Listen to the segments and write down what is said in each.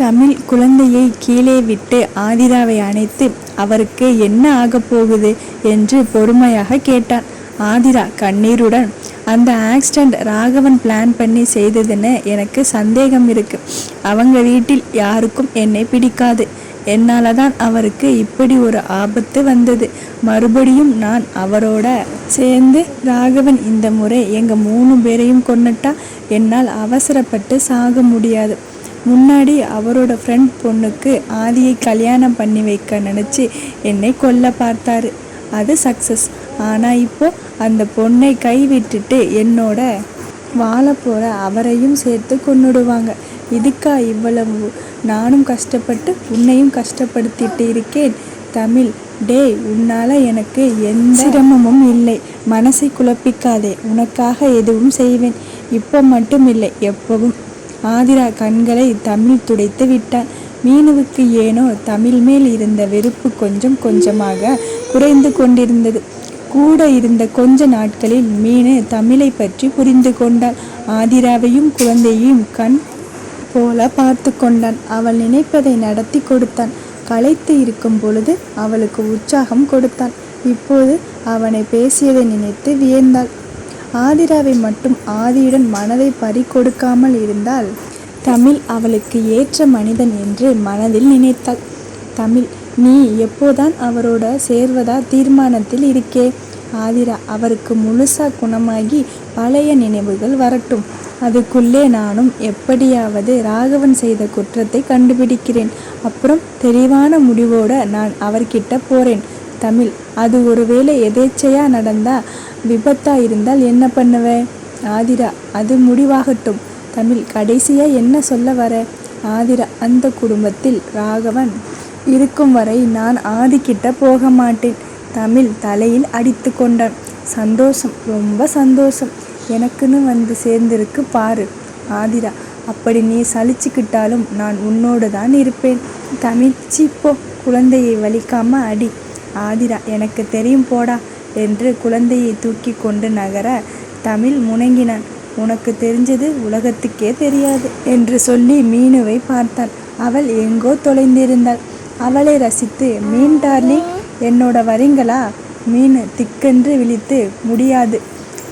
தமிழ் குழந்தையை கீழே விட்டு ஆதிராவை அணைத்து அவருக்கு என்ன ஆகப் போகுது என்று பொறுமையாக கேட்டான். ஆதிரா கண்ணீருடன் அந்த ஆக்சிடெண்ட் ராகவன் பிளான் பண்ணி செய்ததுன்னு எனக்கு சந்தேகம் இருக்கு. அவங்க வீட்டில் யாருக்கும் என்னை பிடிக்காது. என்னால் தான் அவருக்கு இப்படி ஒரு ஆபத்து வந்தது. மறுபடியும் நான் அவரோட சேர்ந்து ராகவன் இந்த முறை எங்கள் மூணு பேரையும் கொன்னுட்டா என்னால் அவசரப்பட்டு சாக முடியாது. முன்னாடி அவரோட ஃப்ரெண்ட் பொண்ணுக்கு ஆதியை கல்யாணம் பண்ணி வைக்க நினச்சி என்னை கொல்ல பார்த்தாரு. அது சக்ஸஸ் ஆனால் இப்போ அந்த பொண்ணை கைவிட்டுட்டு என்னோட வாழ போகிற அவரையும் சேர்த்து கொண்டுடுவாங்க இதுக்கா இவ்வளவு? நானும் கஷ்டப்பட்டு உன்னையும் கஷ்டப்படுத்திட்டு இருக்கேன். தமிழ் டேய் உன்னால் எனக்கு எந்த சிரமமும் இல்லை. மனசை குழப்பிக்காதே. உனக்காக எதுவும் செய்வேன். இப்போ மட்டும் இல்லை எப்பவும். ஆதிரா கண்களை தமிழ் துடைத்து விட்டான் மீனுவுக்கு ஏனோ தமிழ் மேல் இருந்த வெறுப்பு கொஞ்சம் கொஞ்சமாக குறைந்து கொண்டிருந்தது. கூட இருந்த கொஞ்ச நாட்களில் மீனு தமிழை பற்றி புரிந்து கொண்டாள். ஆதிராவையும் குழந்தையையும் கண் போல பார்த்து கொண்டான். அவள் நினைப்பதை நடத்தி கொடுத்தான். களைத்து இருக்கும் பொழுது அவளுக்கு உற்சாகம் கொடுத்தான். இப்போது அவனை பேசியதை நினைத்து வியந்தாள். ஆதிராவை மட்டும் ஆதியுடன் மனதை பறி கொடுக்காமல் இருந்தால் தமிழ் அவளுக்கு ஏற்ற மனிதன் என்று மனதில் நினைத்தாள். தமிழ் நீ எப்போதான் அவரோட சேர்வதா தீர்மானத்தில் இருக்கே? ஆதிரா அவருக்கு முழுசா குணமாகி பழைய நினைவுகள் வரட்டும். அதுக்குள்ளே நானும் எப்படியாவது ராகவன் செய்த குற்றத்தை கண்டுபிடிக்கிறேன். அப்புறம் தெளிவான முடிவோட நான் அவர்கிட்ட போறேன். தமிழ் அது ஒருவேளை எதேச்சையா நடந்தா விபத்தாக இருந்தால் என்ன பண்ணுவ? ஆதிரா அது முடிவாகட்டும். தமிழ் கடைசியாக என்ன சொல்ல வர? ஆதிரா அந்த குடும்பத்தில் ராகவன் இருக்கும் வரை நான் ஆதிக்கிட்ட போக மாட்டேன். தமிழ் தலையில் அடித்து கொண்டான். சந்தோஷம் ரொம்ப சந்தோஷம். எனக்குன்னு வந்து சேர்ந்திருக்கு பாரு. ஆதிரா அப்படி நீ சலிச்சுக்கிட்டாலும் நான் உன்னோடு தான் இருப்பேன். தமிழ் சீப்போ குழந்தையை வலிக்காம அடி. ஆதிரா எனக்கு தெரியும் போடா. என்று குழந்தையை தூக்கி கொண்டு நகர தமிழ் முணங்கினான் உனக்கு தெரிஞ்சது உலகத்துக்கே தெரியாது என்று சொல்லி மீனுவை பார்த்தான் அவள் எங்கோ தொலைந்திருந்தாள். அவளை ரசித்து மீன் டார்லிங் என்னோட வரீங்களா? மீன் திக்கென்று விழித்து முடியாது.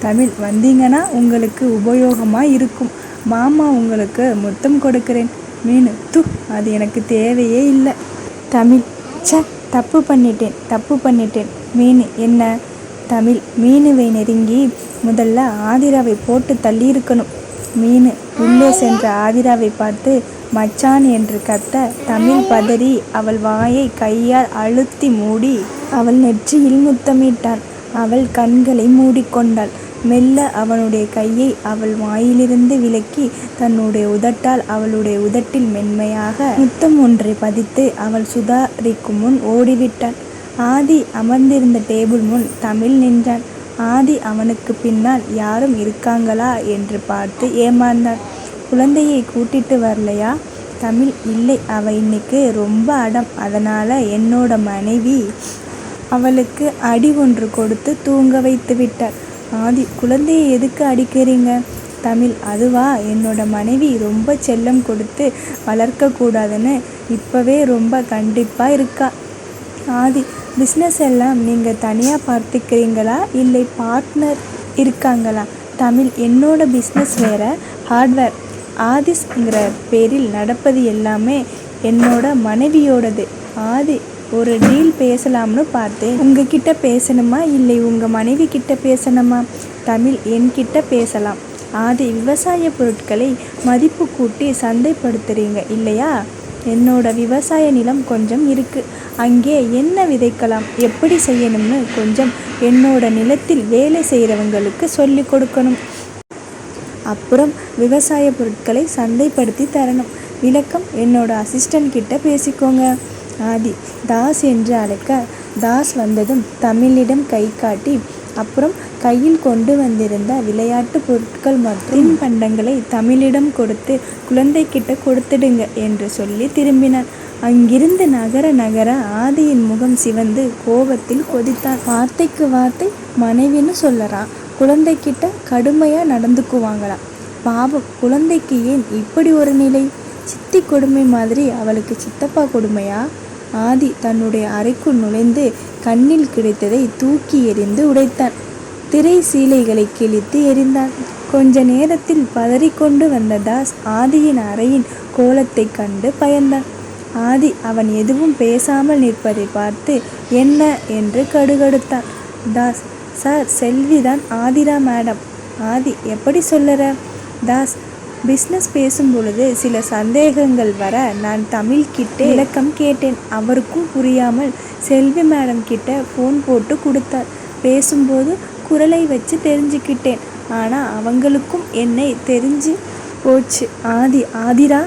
தமிழ் வந்தீங்கன்னா உங்களுக்கு உபயோகமாக இருக்கும். மாமா உங்களுக்கு முத்தம் கொடுக்கிறேன். மீன் து அது எனக்கு தேவையே இல்லை. தமிழ் ச தப்பு பண்ணிட்டேன் தப்பு பண்ணிட்டேன். மீன் என்ன? தமிழ் மீனுவை நெருங்கி முதல்ல ஆதிராவை போட்டு தள்ளியிருக்கணும். மீன் உள்ளே சென்ற ஆதிராவை பார்த்து மச்சான் என்று கத்த தமிழ் பதறி அவள் வாயை கையால் அழுத்தி மூடி அவள் நெற்றியில் முத்தமிட்டான் அவள் கண்களை மூடிக்கொண்டாள். மெல்ல அவனுடைய கையை அவள் வாயிலிருந்து விலக்கி தன்னுடைய உதட்டால் அவளுடைய உதட்டில் மென்மையாக முத்தம் ஒன்றை பதித்து அவள் சுதாரிக்கும் முன் ஓடிவிட்டான் ஆதி அமர்ந்திருந்த டேபிள் முன் தமிழ் நின்றான். ஆதி அவனுக்கு பின்னால் யாரும் இருக்காங்களா என்று பார்த்து ஏமாந்தான் குழந்தையை கூட்டிட்டு வரலையா? தமிழ் இல்லை அவ இன்னைக்கு ரொம்ப அடம். அதனால் என்னோட மனைவி அவளுக்கு அடி ஒன்று கொடுத்து தூங்க வைத்து விட்டார் ஆதி குழந்தையை எதுக்கு அடிக்கிறீங்க? தமிழ் அதுவா? என்னோட மனைவி ரொம்ப செல்லம் கொடுத்து வளர்க்கக்கூடாதுன்னு இப்போவே ரொம்ப கண்டிப்பாக இருக்கா. ஆதி. பிஸ்னஸ் எல்லாம் நீங்கள் தனியாக பார்த்துக்கிறீங்களா? இல்லை பார்ட்னர் இருக்காங்களா? தமிழ் என்னோட பிஸ்னஸ் வேறு. ஹார்ட்வேர் ஆதிஸ்ங்கிற பேரில் நடப்பது எல்லாமே என்னோட மனைவியோடது. ஆதி ஒரு டீல் பேசலாம்னு பார்த்தேன். உங்ககிட்ட பேசணுமா? இல்லை உங்கள் மனைவி கிட்ட பேசணுமா? தமிழ் என்கிட்ட பேசலாம். ஆதி விவசாய பொருட்களை மதிப்பு கூட்டி சந்தைப்படுத்துகிறீங்க இல்லையா? என்னோட விவசாய நிலம் கொஞ்சம் இருக்கு. அங்கே என்ன விதைக்கலாம்? எப்படி செய்யணும்னு கொஞ்சம் என்னோட நிலத்தில் வேலை செய்கிறவங்களுக்கு சொல்லி கொடுக்கணும். அப்புறம் விவசாய பொருட்களை சந்தைப்படுத்தி தரணும். விளக்கம் என்னோட அசிஸ்டன்ட் கிட்ட பேசிக்கோங்க. ஆதி தாஸ் என்று அழைக்க தாஸ் வந்ததும் தமிழிடம் கை காட்டி அப்புறம் கையில் கொண்டு வந்திருந்த விளையாட்டு பொருட்கள் மற்றும் பண்டங்களை தமிழிடம் கொடுத்து குழந்தைகிட்ட கொடுத்துடுங்க என்று சொல்லி திரும்பினான். அங்கிருந்து நகர நகர ஆதியின் முகம் சிவந்து கோபத்தில் கொதித்தான். வார்த்தைக்கு வார்த்தை மனைவின்னு சொல்லறான். குழந்தைகிட்ட கடுமையாக நடந்துக்குவாங்களாம். பாவம் குழந்தைக்கு ஏன் இப்படி ஒரு நிலை? சித்தி கொடுமை மாதிரி அவளுக்கு சித்தப்பா கொடுமையா? ஆதி தன்னுடைய அறைக்குள் நுழைந்து கண்ணில் கிடைத்ததை தூக்கி எறிந்து உடைத்தான். திரை சீலைகளை கிழித்து எறிந்தான் கொஞ்ச நேரத்தில் பதறிக்கொண்டு வந்த தாஸ் ஆதியின் அறையின் கோலத்தைக் கண்டு பயந்தான். ஆதி அவன் எதுவும் பேசாமல் நிற்பதை பார்த்து என்ன? என்று கடுகடுத்தான். தாஸ் சார் செல்விதான் ஆதிரா மேடம். ஆதி எப்படி சொல்லுற? தாஸ் பிஸ்னஸ் பேசும் பொழுது சில சந்தேகங்கள் வர நான் தமிழ் கிட்ட விளக்கம் கேட்டேன். அவருக்கும் புரியாமல் செல்வி மேடம் கிட்ட ஃபோன் போட்டு கொடுத்தார். பேசும்போது குரலை வச்சு தெரிஞ்சுக்கிட்டேன். ஆனால் அவங்களுக்கும் என்னை தெரிஞ்சு போச்சு. ஆதி ஆதிரா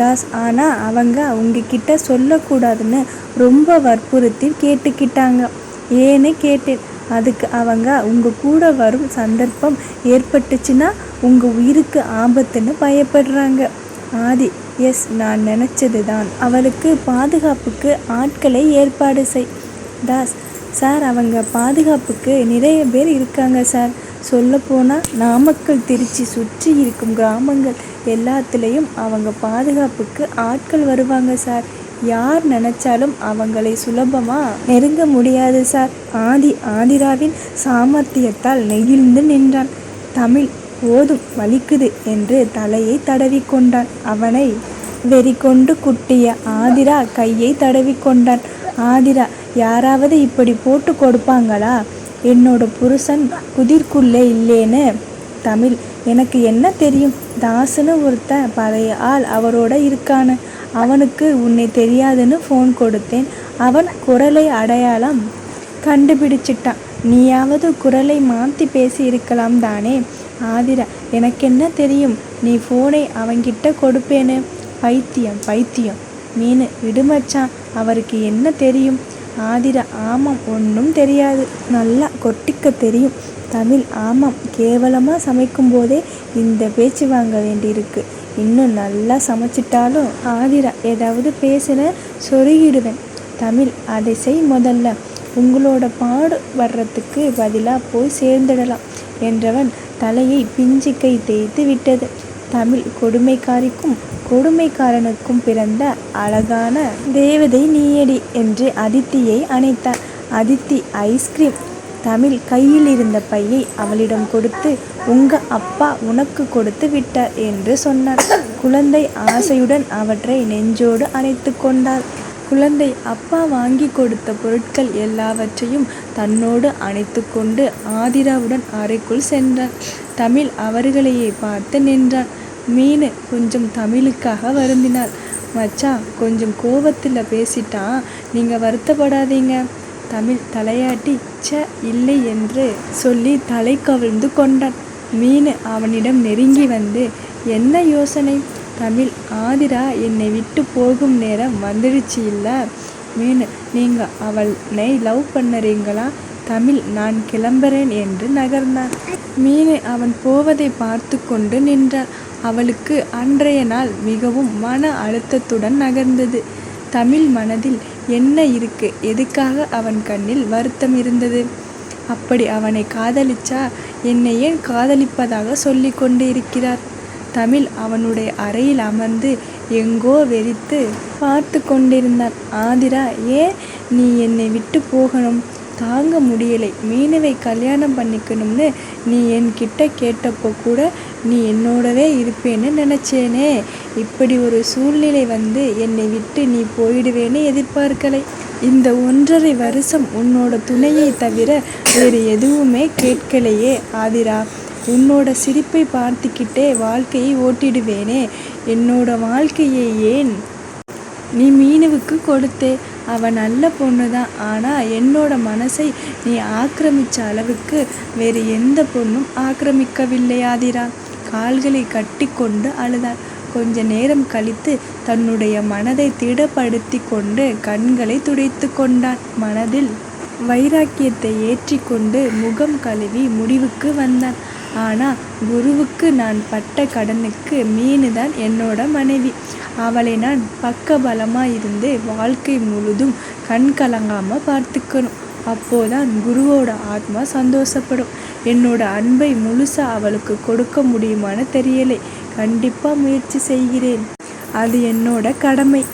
தாஸ். ஆனால் அவங்க உங்ககிட்ட சொல்லக்கூடாதுன்னு ரொம்ப வற்புறுத்தி கேட்டுக்கிட்டாங்க. ஏன்னு கேட்டேன். அதுக்கு அவங்க உங்கள் கூட வரும் சந்தர்ப்பம் ஏற்பட்டுச்சுன்னா உங்கள் உயிருக்கு ஆபத்துன்னு பயப்படுறாங்க. ஆதி எஸ் நான் நினச்சது தான் அவளுக்கு பாதுகாப்புக்கு ஆட்களை ஏற்பாடு செய். தாஸ் சார் அவங்க பாதுகாப்புக்கு நிறைய பேர் இருக்காங்க சார். சொல்லப்போனால் நாமக்கல் திருச்சி சுற்றி இருக்கும் கிராமங்கள் எல்லாத்துலேயும் அவங்க பாதுகாப்புக்கு ஆட்கள் வருவாங்க சார். யார் நினச்சாலும் அவங்களை சுலபமாக நெருங்க முடியாது சார். ஆதி ஆதிராவின் சாமர்த்தியத்தால் நெகிழ்ந்து நின்றான். தமிழ் போதும் வலிக்குது என்று தலையை தடவிக்கொண்டான். அவனை வெறிகொண்டு குட்டிய ஆதிரா கையை தடவிக்கொண்டான். ஆதிரா யாராவது இப்படி போட்டு கொடுப்பாங்களா? என்னோட புருஷன் குதிர்க்குள்ளே இல்லேன்னு. தமிழ் எனக்கு என்ன தெரியும்? தாசுன்னு ஒருத்தன் பழைய ஆள் அவரோட இருக்கான்னு. அவனுக்கு உன்னை தெரியாதுன்னு ஃபோன் கொடுத்தேன். அவன் குரலை அடையாளம் கண்டுபிடிச்சிட்டான். நீயாவது குரலை மாற்றி பேசி இருக்கலாம் தானே? ஆதிரா எனக்கு என்ன தெரியும்? நீ ஃபோனை அவங்கிட்ட கொடுப்பேன்னு. பைத்தியம் பைத்தியம். மீன் விடுமச்சான் அவருக்கு என்ன தெரியும்? ஆதிரா ஆமாம் ஒன்றும் தெரியாது. நல்லா கொட்டிக்க தெரியும். தமிழ் ஆமாம் கேவலமாக சமைக்கும் போதே இந்த பேச்சு வாங்க வேண்டியிருக்கு. இன்னும் நல்லா சமைச்சிட்டாலும் ஆதிரா ஏதாவது பேசின சொருகிடுவேன். தமிழ் அதை செய் முதல்ல. உங்களோட பாடு வர்றதுக்கு பதிலாக போய் சேர்ந்துடலாம் என்றவன் தலையை பிஞ்சு கை தேய்த்து விட்டது. தமிழ் கொடுமைக்காரிக்கும் கொடுமைக்காரனுக்கும் பிறந்த அழகான தேவதை நீயடி என்று அதித்தியை அணைத்தார். அதித்தி ஐஸ்கிரீம் தமிழ் கையில் இருந்த பையை அவளிடம் கொடுத்து உங்க அப்பா உனக்கு கொடுத்து விட்டார் என்று சொன்னார். குழந்தை ஆசையுடன் அவற்றை நெஞ்சோடு அணைத்து கொண்டாள் குழந்தை அப்பா வாங்கி கொடுத்த பொருட்கள் எல்லாவற்றையும் தன்னோடு அணைத்து கொண்டு ஆதிராவுடன் அறைக்குள் சென்றான் தமிழ் அவர்களையே பார்த்து நின்றான். மீனு கொஞ்சம் தமிழுக்காக வருந்தினாள். மச்சான் கொஞ்சம் கோபத்தில் பேசிட்டான் நீங்கள் வருத்தப்படாதீங்க. தமிழ் தலையாட்டி ச்ச இல்லை என்று சொல்லி தலை கவிழ்ந்து கொண்டான். மீன் அவனிடம் நெருங்கி வந்து என்ன யோசனை? தமிழ் ஆதிரா என்னை விட்டு போகும் நேரம் வந்துடுச்சு இல்லை. மீன் நீங்கள் அவளை லவ் பண்ணுறீங்களா? தமிழ் நான் கிளம்புறேன் என்று நகர்ந்தான். மீனை அவன் போவதை பார்த்து கொண்டு நின்றாள் அவளுக்கு அன்றைய நாள் மிகவும் மன அழுத்தத்துடன் நகர்ந்தது. தமிழ் மனதில் என்ன இருக்கு? எதுக்காக அவன் கண்ணில் வருத்தம் இருந்தது? அப்படி அவனை காதலிச்சா என்னை ஏன் காதலிப்பதாக சொல்லி கொண்டு இருக்கிறார் தமிழ் அவனுடைய அறையில் அமர்ந்து எங்கோ வெறித்து பார்த்து கொண்டிருந்தான். ஆதிரா ஏன் நீ என்னை விட்டு போகணும்? தாங்க முடியலை. மீனவை கல்யாணம் பண்ணிக்கணும்னு நீ என்கிட்ட கேட்டப்போ கூட நீ என்னோடவே இருப்பேன்னு நினச்சேனே. இப்படி ஒரு சூழ்நிலை வந்து என்னை விட்டு நீ போயிடுவேன்னு எதிர்பார்க்கலை. இந்த ஒன்றரை வருஷம் உன்னோட துணையை தவிர வேறு எதுவுமே கேட்கலையே ஆதிரா. உன்னோட சிரிப்பை பார்த்துக்கிட்டே வாழ்க்கையை ஓட்டிடுவேனே. என்னோட வாழ்க்கையை ஏன் நீ மீனவுக்கு கொடுத்தே? அவள் நல்ல பொண்ணு தான் ஆனால் என்னோட மனசை நீ ஆக்கிரமித்த அளவுக்கு வேறு எந்த பொண்ணும் ஆக்கிரமிக்கவில்லையாதிரா. கால்களை கட்டி கொண்டு அழுதாள். கொஞ்ச நேரம் கழித்து தன்னுடைய மனதை திடப்படுத்தி கொண்டு கண்களை துடைத்து கொண்டான். மனதில் வைராக்கியத்தை ஏற்றிக்கொண்டு முகம் கழுவி முடிவுக்கு வந்தான். ஆனால் குருவுக்கு நான் பட்ட கடனுக்கு மீனு தான் என்னோட மனைவி. அவளை நான் பக்கபலமாக இருந்து வாழ்க்கை முழுதும் கண் கலங்காமல் பார்த்துக்கணும். அப்போதான் குருவோட ஆத்மா சந்தோஷப்படும். என்னோட அன்பை முழுசாக அவளுக்கு கொடுக்க முடியுமான்னு தெரியலை. கண்டிப்பாக முயற்சி செய்கிறேன். அது என்னோட கடமை.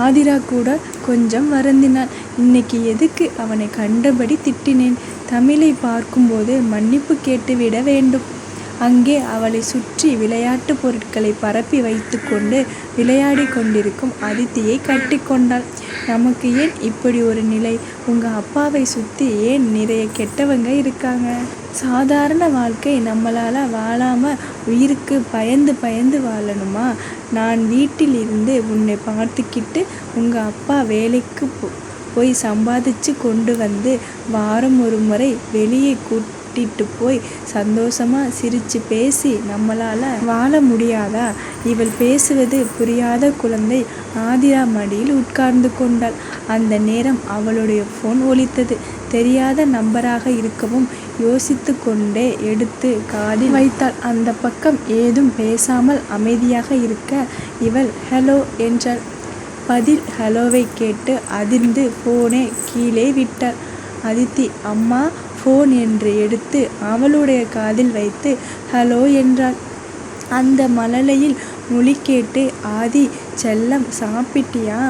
ஆதிரா கூட கொஞ்சம் வருந்தினான் இன்னைக்கு எதுக்கு அவனை கண்டபடி திட்டினேன்? தமிழை பார்க்கும்போது மன்னிப்பு கேட்டுவிட வேண்டும். அங்கே அவளை சுற்றி விளையாட்டு பொருட்களை பரப்பி வைத்துக்கொண்டு விளையாடி கொண்டிருக்கும் அதித்தியை கட்டிக்கொண்டாள் நமக்கு ஏன் இப்படி ஒரு நிலை? உங்கள் அப்பாவை சுற்றி ஏன் நிறைய கெட்டவங்க இருக்காங்க? சாதாரண வாழ்க்கை நம்மளால் வாழாமல் உயிருக்கு பயந்து பயந்து வாழணுமா? நான் வீட்டில் இருந்து உன்னை பார்த்துக்கிட்டு உங்கள் அப்பா வேலைக்கு போ போய் சம்பாதிச்சு கொண்டு வந்து வாரம் ஒரு முறை வெளியே கூட்டிகிட்டு போய் சந்தோஷமா சிரிச்சு பேசி நம்மளால வாழ முடியாதா? இவள் பேசுவது புரியாத குழந்தை ஆதிரா மடியில் உட்கார்ந்து கொண்டாள். அந்த நேரம் அவளுடைய போன் ஒலித்தது. தெரியாத நம்பராக இருக்கவும் யோசித்து கொண்டே எடுத்து காதில் வைத்தாள். அந்த பக்கம் ஏதும் பேசாமல் அமைதியாக இருக்க இவள் ஹலோ என்றாள். பதில் ஹலோவை கேட்டு அதிர்ந்து ஃபோனை கீழே விட்டாள். அதித்தி அம்மா ஃபோன் என்று எடுத்து அவளுடைய காதில் வைத்து ஹலோ என்றாள். அந்த மழலையில் மொழி கேட்டு ஆதி செல்லம் சாப்பிட்டியா?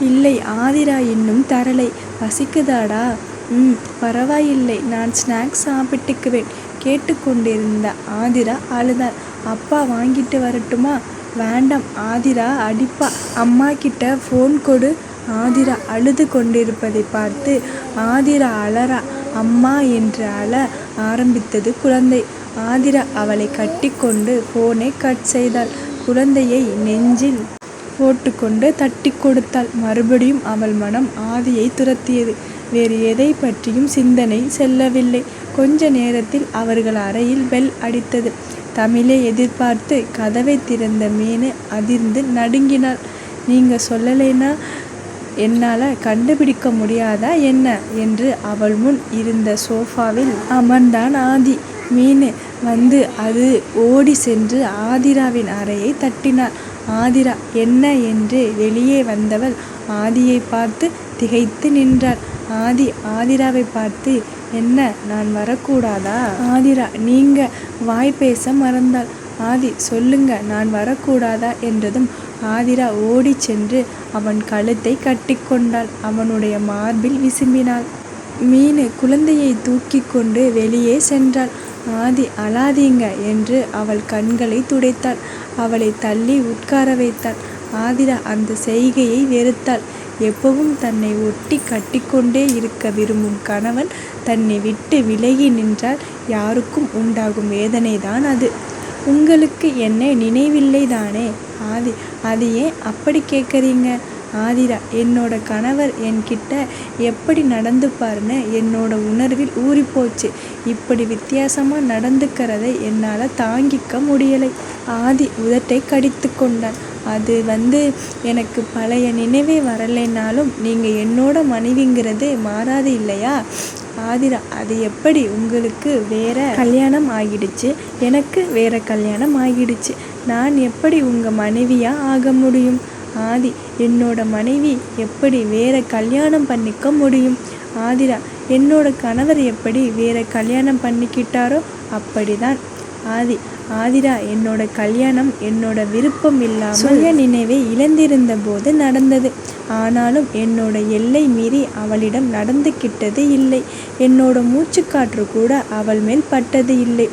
இல்லை ஆதிரா இன்னும் தரலை. பசிக்குதாடா? ம் பரவாயில்லை. நான் ஸ்நாக்ஸ் சாப்பிட்டுக்குவேன். கேட்டுக்கொண்டிருந்த ஆதிரா அழுதாள். அப்பா வாங்கிட்டு வரட்டுமா? வேண்டாம் ஆதிரா அடிப்பா. அம்மா கிட்ட ஃபோன் கொடு. ஆதிரா அழுது கொண்டிருப்பதை பார்த்து ஆதிரா அலறா அம்மா என்று அழ ஆரம்பித்தது குழந்தை. ஆதிரா அவளை கட்டிக்கொண்டு போனை கட் செய்தாள். குழந்தையை நெஞ்சில் போட்டுக்கொண்டு தட்டி கொடுத்தாள். மறுபடியும் அவள் மனம் ஆதியை துரத்தியது. வேறு எதை பற்றியும் சிந்தனை செல்லவில்லை. கொஞ்ச நேரத்தில் அவர்கள் அறையில் பெல் அடித்தது. தமிழை எதிர்பார்த்து கதவை திறந்த மீனு அதிர்ந்து நடுங்கினாள். நீங்க சொல்லலைன்னா என்னால் கண்டுபிடிக்க முடியாதா என்ன? என்று அவள் முன் இருந்த சோஃபாவில் அமர்ந்தான் ஆதி. மீன் வந்து அது ஓடி சென்று ஆதிராவின் அறையை தட்டினாள். ஆதிரா என்ன என்று வெளியே வந்தவள் ஆதியை பார்த்து திகைத்து நின்றாள். ஆதி ஆதிராவை பார்த்து என்ன நான் வரக்கூடாதா? ஆதிரா நீங்க வாய் பேச மறந்தாள். ஆதி சொல்லுங்க நான் வரக்கூடாதா? என்றதும் ஆதிரா ஓடிச் சென்று அவன் கழுத்தை கட்டிக்கொண்டாள். அவனுடைய மார்பில் விசும்பினாள். மீனு குழந்தையை தூக்கி கொண்டு வெளியே சென்றாள். ஆதி அழாதீங்க என்று அவள் கண்களை துடைத்தாள். அவளை தள்ளி உட்கார வைத்தாள். ஆதிரா அந்த செய்கையை வெறுத்தாள். எப்பவும் தன்னை ஒட்டி கட்டிக்கொண்டே இருக்க விரும்பும் கணவன் தன்னை விட்டு விலகி நின்றால் யாருக்கும் உண்டாகும் வேதனைதான் அது. உங்களுக்கு என்ன நினைவில்லை தானே ஆதி அது ஏன் அப்படி கேட்குறீங்க? ஆதிரா என்னோட கணவர் என்கிட்ட எப்படி நடந்துப்பார்னு என்னோட உணர்வில் ஊறிப்போச்சு. இப்படி வித்தியாசமாக நடந்துக்கிறதை என்னால் தாங்கிக்க முடியலை. ஆதி உதட்டை கடித்து கொண்டான் அது வந்து எனக்கு பழைய நினைவே வரலைன்னாலும் நீங்கள் என்னோட மனைவிங்கிறது மாறாது இல்லையா? ஆதிரா அது எப்படி உங்களுக்கு வேற கல்யாணம் ஆகிடுச்சு? எனக்கு வேற கல்யாணம் ஆகிடுச்சு. நான் எப்படி உங்கள் மனைவியாக ஆக முடியும்? ஆதி என்னோட மனைவி எப்படி வேற கல்யாணம் பண்ணிக்க முடியும்? ஆதிரா என்னோட கணவர் எப்படி வேற கல்யாணம் பண்ணிக்கிட்டாரோ அப்படிதான். ஆதி ஆதிரா என்னோட கல்யாணம் என்னோட விருப்பம் இல்லாமல் சுய நினைவை இழந்திருந்த போது நடந்தது. ஆனாலும் என்னோட எல்லை மீறி அவளிடம் நடந்துக்கிட்டது இல்லை. என்னோட மூச்சுக்காற்று கூட அவள் மேல் பட்டது இல்லை.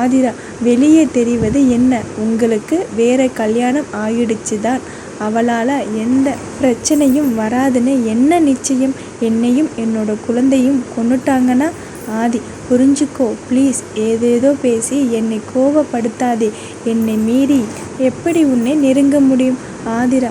ஆதிரா வெளியே தெரிவது என்ன? உங்களுக்கு வேற கல்யாணம் ஆயிடுச்சு தான் அவளால் எந்த பிரச்சனையும் வராதுன்னு என்ன நிச்சயம்? என்னையும் என்னோட குழந்தையும் கொன்னுட்டாங்கன்னா? ஆதி புரிஞ்சுக்கோ. ப்ளீஸ் ஏதேதோ பேசி என்னை கோபப்படுத்தாதே. என்னை மீறி எப்படி உன்னை நெருங்க முடியும்? ஆதிரா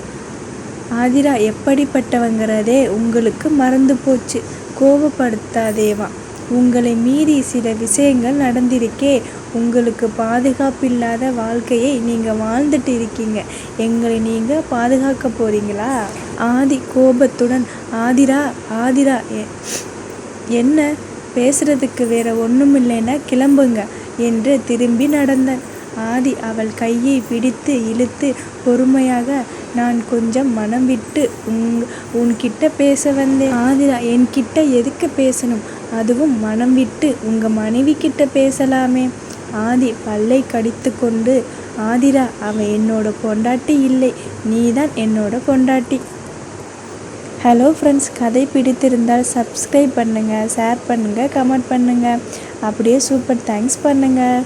ஆதிரா எப்படிப்பட்டவங்கிறதே உங்களுக்கு மறந்து போச்சு. கோபப்படுத்தாதேவா. உங்களை மீறி சில விஷயங்கள் நடந்திருக்கே. உங்களுக்கு பாதுகாப்பில்லாத வாழ்க்கையை நீங்கள் வாழ்ந்துட்டு இருக்கீங்க. எங்களை நீங்கள் பாதுகாக்க போறீங்களா? ஆதி கோபத்துடன் ஆதிரா ஆதிரா என்ன? பேசுறதுக்கு வேற ஒன்றும் இல்லைன்னா கிளம்புங்க என்று திரும்பி நடந்தேன். ஆதி அவள் கையை பிடித்து இழுத்து பொறுமையாக நான் கொஞ்சம் மனம் விட்டு உங் உன்கிட்ட பேச வந்தேன். ஆதிரா என்கிட்ட எதுக்கு பேசணும்? அதுவும் மனம் விட்டு உங்க மனைவி கிட்ட பேசலாமே. ஆதி பல்லை கடித்து கொண்டு ஆதிரா அவன் என்னோட பொண்டாட்டி இல்லை. நீ தான் என்னோட பொண்டாட்டி. ஹலோ ஃப்ரெண்ட்ஸ் கதை பிடித்திருந்தால் சப்ஸ்கிரைப் பண்ணுங்கள் ஷேர் பண்ணுங்கள் கமெண்ட் பண்ணுங்கள் அப்படியே சூப்பர் தேங்க்ஸ் பண்ணுங்கள்